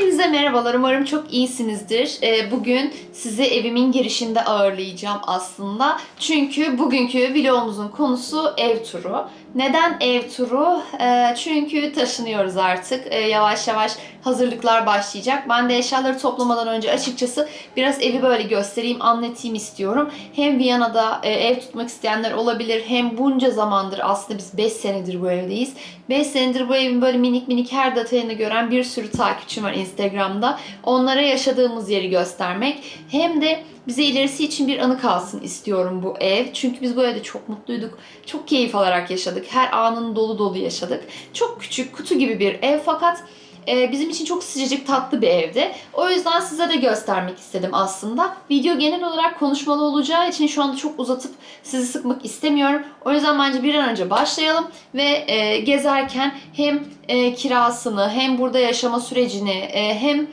Hepinize merhabalar. Umarım çok iyisinizdir. Ee, Bugün sizi evimin girişinde ağırlayacağım aslında. Çünkü bugünkü vlogumuzun konusu ev turu. Neden ev turu? Ee, Çünkü taşınıyoruz artık. Ee, Yavaş yavaş hazırlıklar başlayacak. Ben de eşyaları toplamadan önce açıkçası biraz evi böyle göstereyim, anlatayım istiyorum. Hem Viyana'da e, ev tutmak isteyenler olabilir. Hem bunca zamandır aslında biz 5 senedir bu evdeyiz. 5 senedir bu evin böyle minik minik her detayını gören bir sürü takipçim var Instagram'da. Onlara yaşadığımız yeri göstermek. Hem de bize ilerisi için bir anı kalsın istiyorum bu ev. Çünkü biz bu evde çok mutluyduk. Çok keyif alarak yaşadık. Her anını dolu dolu yaşadık. Çok küçük, kutu gibi bir ev fakat e, bizim için çok sıcacık tatlı bir evdi. O yüzden size de göstermek istedim aslında. Video genel olarak konuşmalı olacağı için şu anda çok uzatıp sizi sıkmak istemiyorum. O yüzden bence bir an önce başlayalım ve e, gezerken hem e, kirasını hem burada yaşama sürecini hem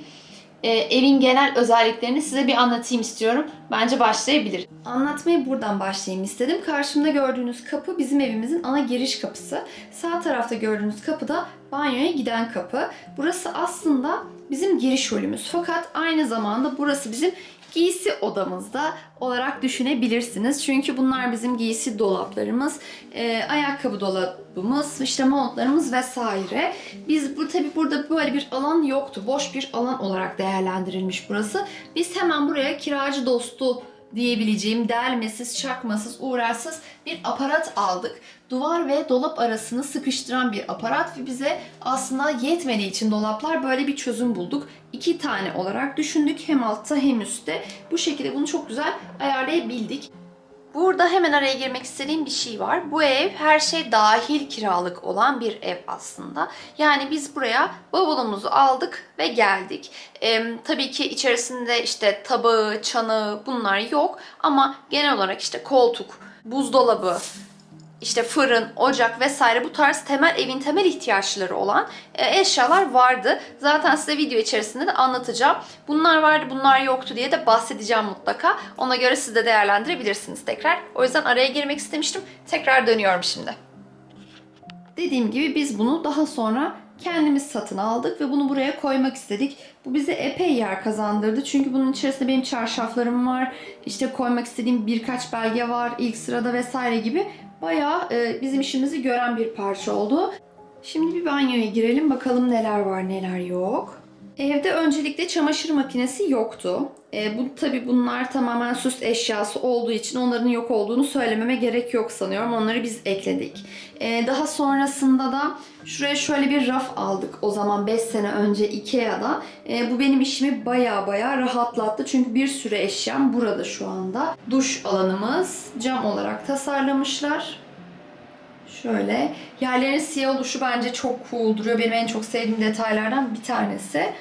e, evin genel özelliklerini size bir anlatayım istiyorum. Bence başlayabilir. Anlatmayı buradan başlayayım istedim. Karşımda gördüğünüz kapı bizim evimizin ana giriş kapısı. Sağ tarafta gördüğünüz kapı da banyoya giden kapı. Burası aslında bizim giriş holümüz. Fakat aynı zamanda burası bizim giysi odamızda olarak düşünebilirsiniz. Çünkü bunlar bizim giysi dolaplarımız, e, ayakkabı dolabımız, işte montlarımız vesaire. Biz bu tabi burada böyle bir alan yoktu. Boş bir alan olarak değerlendirilmiş burası. Biz hemen buraya kiracı dostu diyebileceğim delmesiz, çakmasız, uğraşsız bir aparat aldık. Duvar ve dolap arasını sıkıştıran bir aparat ve bize aslında yetmediği için dolaplar böyle bir çözüm bulduk. İki tane olarak düşündük hem altta hem üstte. Bu şekilde bunu çok güzel ayarlayabildik. Burada hemen araya girmek istediğim bir şey var. Bu ev her şey dahil kiralık olan bir ev aslında. Yani biz buraya bavulumuzu aldık ve geldik. Ee, tabii ki içerisinde işte tabağı, çanağı bunlar yok. Ama genel olarak işte koltuk, buzdolabı, işte fırın, ocak vesaire bu tarz temel evin temel ihtiyaçları olan e, eşyalar vardı. Zaten size video içerisinde de anlatacağım. Bunlar vardı, bunlar yoktu diye de bahsedeceğim mutlaka. Ona göre siz de değerlendirebilirsiniz tekrar. O yüzden araya girmek istemiştim. Tekrar dönüyorum şimdi. Dediğim gibi biz bunu daha sonra kendimiz satın aldık ve bunu buraya koymak istedik. Bu bize epey yer kazandırdı. Çünkü bunun içerisinde benim çarşaflarım var. işte koymak istediğim birkaç belge var ilk sırada vesaire gibi. Bayağı e, bizim işimizi gören bir parça oldu. Şimdi bir banyoya girelim bakalım neler var neler yok. Evde öncelikle çamaşır makinesi yoktu. E, bu tabi bunlar tamamen süs eşyası olduğu için onların yok olduğunu söylememe gerek yok sanıyorum. Onları biz ekledik. E, daha sonrasında da şuraya şöyle bir raf aldık. O zaman 5 sene önce Ikea'da. E, bu benim işimi baya baya rahatlattı. Çünkü bir sürü eşyam burada şu anda. Duş alanımız cam olarak tasarlamışlar. Şöyle. Yerlerin siyah oluşu bence çok cool duruyor. Benim en çok sevdiğim detaylardan bir tanesi.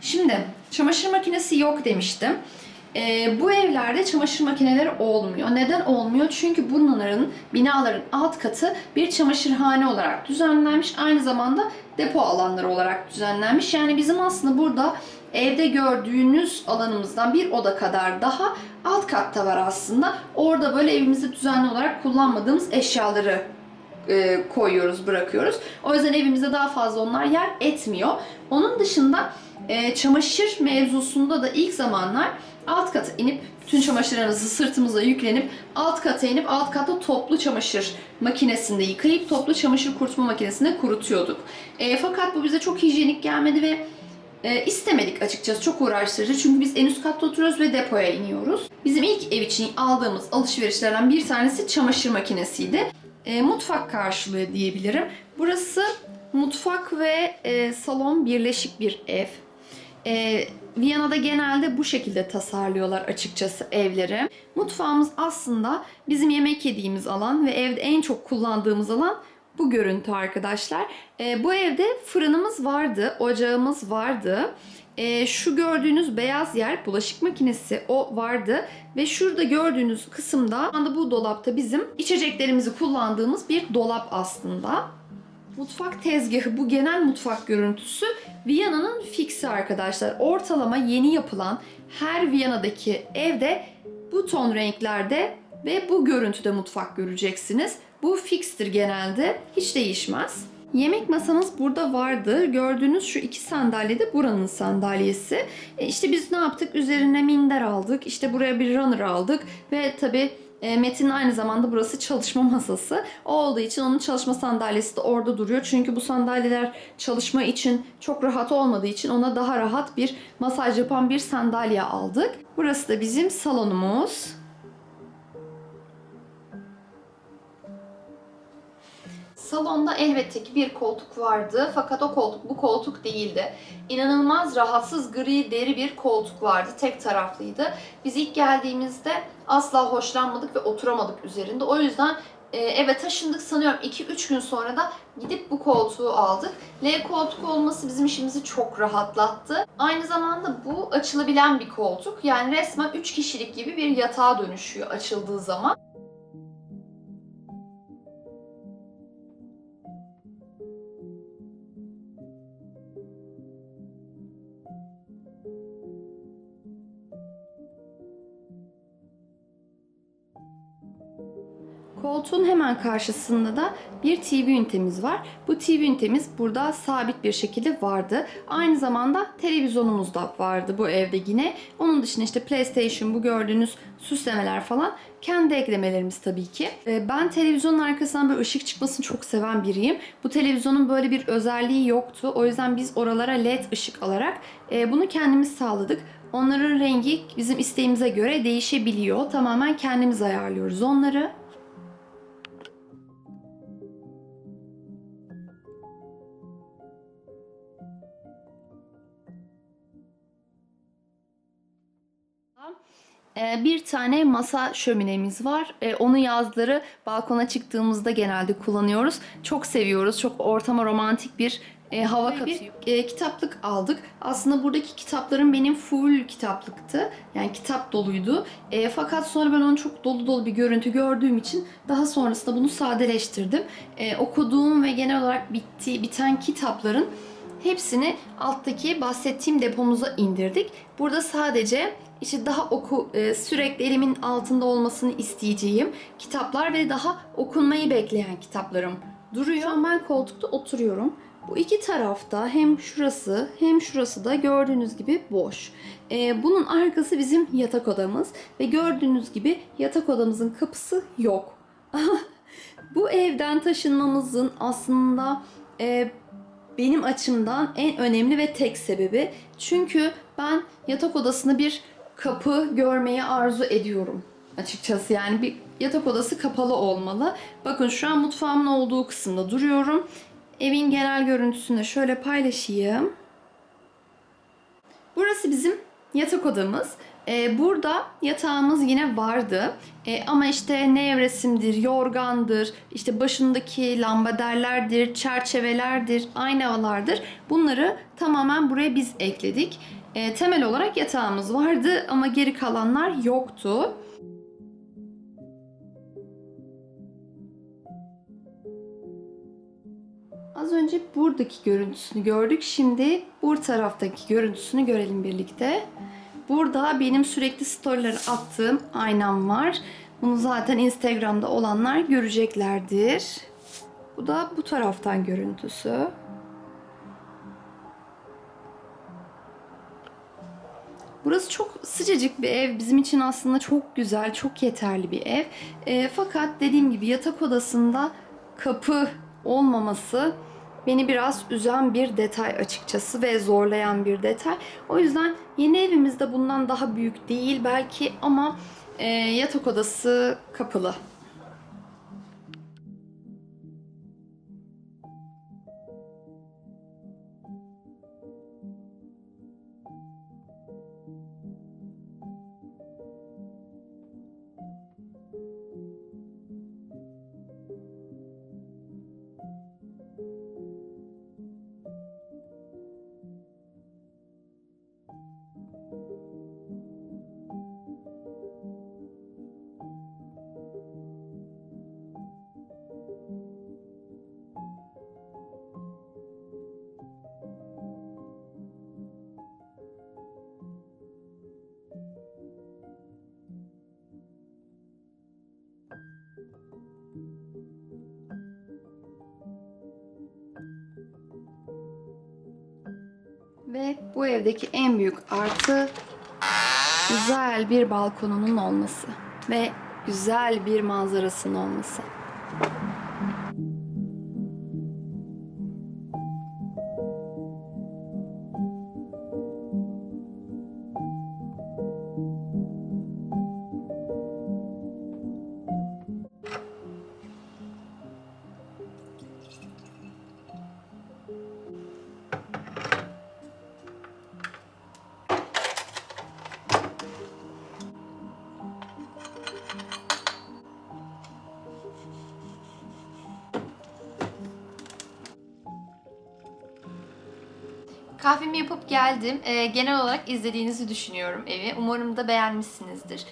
Şimdi çamaşır makinesi yok demiştim. Ee, bu evlerde çamaşır makineleri olmuyor. Neden olmuyor? Çünkü bunların binaların alt katı bir çamaşırhane olarak düzenlenmiş. Aynı zamanda depo alanları olarak düzenlenmiş. Yani bizim aslında burada evde gördüğünüz alanımızdan bir oda kadar daha alt katta var aslında. Orada böyle evimizde düzenli olarak kullanmadığımız eşyaları e, koyuyoruz, bırakıyoruz. O yüzden evimizde daha fazla onlar yer etmiyor. Onun dışında e, çamaşır mevzusunda da ilk zamanlar alt kata inip tüm çamaşırlarınızı sırtımıza yüklenip alt kata inip alt katta toplu çamaşır makinesinde yıkayıp toplu çamaşır kurutma makinesinde kurutuyorduk. E, fakat bu bize çok hijyenik gelmedi ve e, istemedik açıkçası. Çok uğraştırıcı. Çünkü biz en üst katta oturuyoruz ve depoya iniyoruz. Bizim ilk ev için aldığımız alışverişlerden bir tanesi çamaşır makinesiydi. E, mutfak karşılığı diyebilirim. Burası mutfak ve e, salon birleşik bir ev. E, Viyana'da genelde bu şekilde tasarlıyorlar açıkçası evleri. Mutfağımız aslında bizim yemek yediğimiz alan ve evde en çok kullandığımız alan bu görüntü arkadaşlar. E, bu evde fırınımız vardı, ocağımız vardı. E, şu gördüğünüz beyaz yer bulaşık makinesi o vardı ve şurada gördüğünüz kısımda anda bu dolapta bizim içeceklerimizi kullandığımız bir dolap aslında. Mutfak tezgahı bu genel mutfak görüntüsü Viyana'nın fiksi arkadaşlar. Ortalama yeni yapılan her Viyana'daki evde bu ton renklerde ve bu görüntüde mutfak göreceksiniz. Bu fikstir genelde. Hiç değişmez. Yemek masamız burada vardı. Gördüğünüz şu iki sandalye de buranın sandalyesi. E işte biz ne yaptık? Üzerine minder aldık. İşte buraya bir runner aldık. Ve tabii e, Metin'in aynı zamanda burası çalışma masası. O olduğu için onun çalışma sandalyesi de orada duruyor. Çünkü bu sandalyeler çalışma için çok rahat olmadığı için ona daha rahat bir masaj yapan bir sandalye aldık. Burası da bizim salonumuz. Salonda elbette ki bir koltuk vardı fakat o koltuk bu koltuk değildi. İnanılmaz rahatsız gri deri bir koltuk vardı. Tek taraflıydı. Biz ilk geldiğimizde asla hoşlanmadık ve oturamadık üzerinde. O yüzden e, eve taşındık sanıyorum 2-3 gün sonra da gidip bu koltuğu aldık. L koltuk olması bizim işimizi çok rahatlattı. Aynı zamanda bu açılabilen bir koltuk. Yani resmen 3 kişilik gibi bir yatağa dönüşüyor açıldığı zaman. Koltuğun hemen karşısında da bir TV ünitemiz var. Bu TV ünitemiz burada sabit bir şekilde vardı. Aynı zamanda televizyonumuz da vardı bu evde yine. Onun dışında işte PlayStation, bu gördüğünüz süslemeler falan kendi eklemelerimiz tabii ki. Ee, ben televizyonun arkasından bir ışık çıkmasını çok seven biriyim. Bu televizyonun böyle bir özelliği yoktu. O yüzden biz oralara led ışık alarak e, bunu kendimiz sağladık. Onların rengi bizim isteğimize göre değişebiliyor. Tamamen kendimiz ayarlıyoruz onları. Bir tane masa şöminemiz var. Ee, onu yazları balkona çıktığımızda genelde kullanıyoruz. Çok seviyoruz. Çok ortama romantik bir e, hava katıyor. Bir e, kitaplık aldık. Aslında buradaki kitaplarım benim full kitaplıktı. Yani kitap doluydu. E, fakat sonra ben onu çok dolu dolu bir görüntü gördüğüm için daha sonrasında bunu sadeleştirdim. E, okuduğum ve genel olarak bitti, biten kitapların hepsini alttaki bahsettiğim depomuza indirdik. Burada sadece işte daha oku e, sürekli elimin altında olmasını isteyeceğim kitaplar ve daha okunmayı bekleyen kitaplarım duruyor. Şu an ben koltukta oturuyorum. Bu iki tarafta hem şurası hem şurası da gördüğünüz gibi boş. Ee, bunun arkası bizim yatak odamız ve gördüğünüz gibi yatak odamızın kapısı yok. Bu evden taşınmamızın aslında e, benim açımdan en önemli ve tek sebebi çünkü ben yatak odasını bir kapı görmeyi arzu ediyorum açıkçası. Yani bir yatak odası kapalı olmalı. Bakın şu an mutfağımın olduğu kısımda duruyorum. Evin genel görüntüsünü şöyle paylaşayım. Burası bizim yatak odamız. Ee, burada yatağımız yine vardı. Ee, ama işte nevresimdir, yorgandır, işte başındaki lambaderlerdir, çerçevelerdir, aynalardır. Bunları tamamen buraya biz ekledik. Ee, temel olarak yatağımız vardı ama geri kalanlar yoktu. Az önce buradaki görüntüsünü gördük. Şimdi bu taraftaki görüntüsünü görelim birlikte. Burada benim sürekli storyleri attığım aynam var. Bunu zaten Instagram'da olanlar göreceklerdir. Bu da bu taraftan görüntüsü. Burası çok sıcacık bir ev. Bizim için aslında çok güzel, çok yeterli bir ev. E, fakat dediğim gibi yatak odasında kapı olmaması beni biraz üzen bir detay açıkçası ve zorlayan bir detay. O yüzden yeni evimizde bundan daha büyük değil belki ama e, yatak odası kapılı. Bu evdeki en büyük artı güzel bir balkonunun olması ve güzel bir manzarasının olması. Kahvemi yapıp geldim. Ee, genel olarak izlediğinizi düşünüyorum evi. Umarım da beğenmişsinizdir.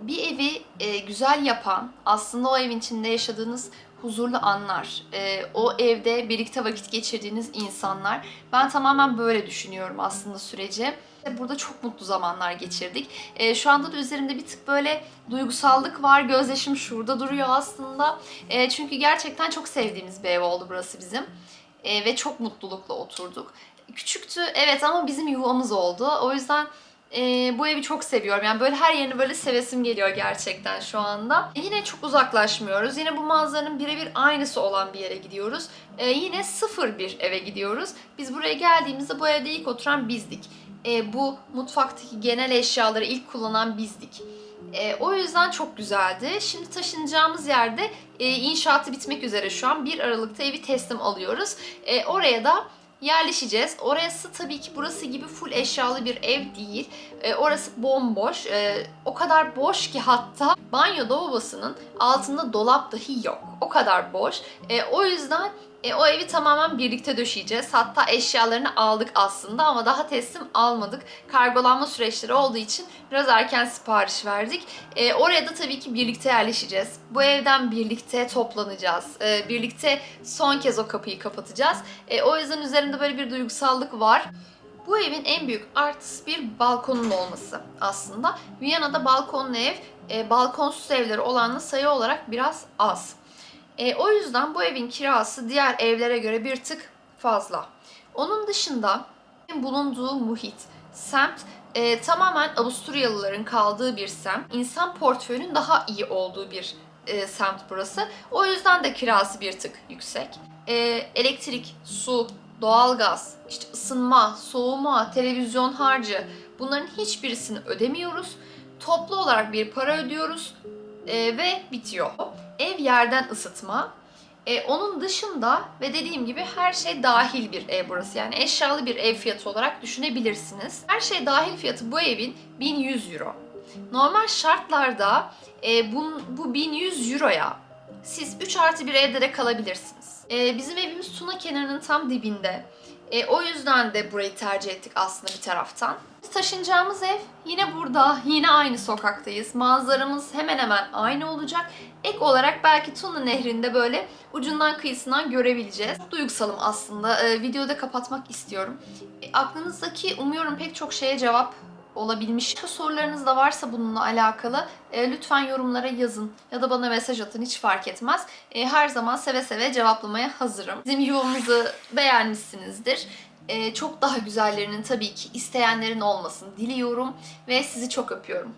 Bir evi e, güzel yapan, aslında o evin içinde yaşadığınız huzurlu anlar, e, o evde birlikte vakit geçirdiğiniz insanlar. Ben tamamen böyle düşünüyorum aslında süreci. Burada çok mutlu zamanlar geçirdik. E, şu anda da üzerimde bir tık böyle duygusallık var. Gözyaşım şurada duruyor aslında. E, çünkü gerçekten çok sevdiğimiz bir ev oldu burası bizim. E, ve çok mutlulukla oturduk. Küçüktü evet ama bizim yuvamız oldu. O yüzden e, bu evi çok seviyorum. Yani böyle her yerini böyle sevesim geliyor gerçekten şu anda. E, yine çok uzaklaşmıyoruz. Yine bu manzaranın birebir aynısı olan bir yere gidiyoruz. E, yine sıfır bir eve gidiyoruz. Biz buraya geldiğimizde bu evde ilk oturan bizdik. E, bu mutfaktaki genel eşyaları ilk kullanan bizdik. E, o yüzden çok güzeldi. Şimdi taşınacağımız yerde e, inşaatı bitmek üzere şu an. 1 Aralık'ta evi teslim alıyoruz. E, oraya da yerleşeceğiz. Orası tabii ki burası gibi full eşyalı bir ev değil. E, orası bomboş. E, o kadar boş ki hatta banyo lavabosının altında dolap dahi yok. O kadar boş. E, o yüzden e, o evi tamamen birlikte döşeyeceğiz. Hatta eşyalarını aldık aslında ama daha teslim almadık. Kargolanma süreçleri olduğu için biraz erken sipariş verdik. E, oraya da tabii ki birlikte yerleşeceğiz. Bu evden birlikte toplanacağız. E, birlikte son kez o kapıyı kapatacağız. E, o yüzden üzerimde böyle bir duygusallık var. Bu evin en büyük artısı bir balkonun olması aslında. Viyana'da balkonlu ev, e, balkonsuz evleri olanla sayı olarak biraz az. E, o yüzden bu evin kirası diğer evlere göre bir tık fazla. Onun dışında bulunduğu muhit, semt e, tamamen Avusturyalıların kaldığı bir semt. İnsan portföyünün daha iyi olduğu bir e, semt burası. O yüzden de kirası bir tık yüksek. E, elektrik, su, doğalgaz, işte ısınma, soğuma, televizyon harcı bunların hiçbirisini ödemiyoruz. Toplu olarak bir para ödüyoruz e, ve bitiyor. Ev yerden ısıtma. E, onun dışında ve dediğim gibi her şey dahil bir ev burası. Yani eşyalı bir ev fiyatı olarak düşünebilirsiniz. Her şey dahil fiyatı bu evin 1100 euro. Normal şartlarda e, bu, bu 1100 euroya siz 3 artı bir evde de kalabilirsiniz. E, bizim evimiz Tuna kenarının tam dibinde. E, o yüzden de burayı tercih ettik aslında bir taraftan. Taşınacağımız ev yine burada, yine aynı sokaktayız. Manzaramız hemen hemen aynı olacak. Ek olarak belki Tuna Nehri'nde böyle ucundan kıyısından görebileceğiz. Duygusalım aslında. E, videoda kapatmak istiyorum. E, aklınızdaki umuyorum pek çok şeye cevap olabilmiş. Başka sorularınız da varsa bununla alakalı e, lütfen yorumlara yazın ya da bana mesaj atın hiç fark etmez. E, her zaman seve seve cevaplamaya hazırım. Bizim yuvamızı beğenmişsinizdir. E, çok daha güzellerinin tabii ki isteyenlerin olmasını diliyorum ve sizi çok öpüyorum.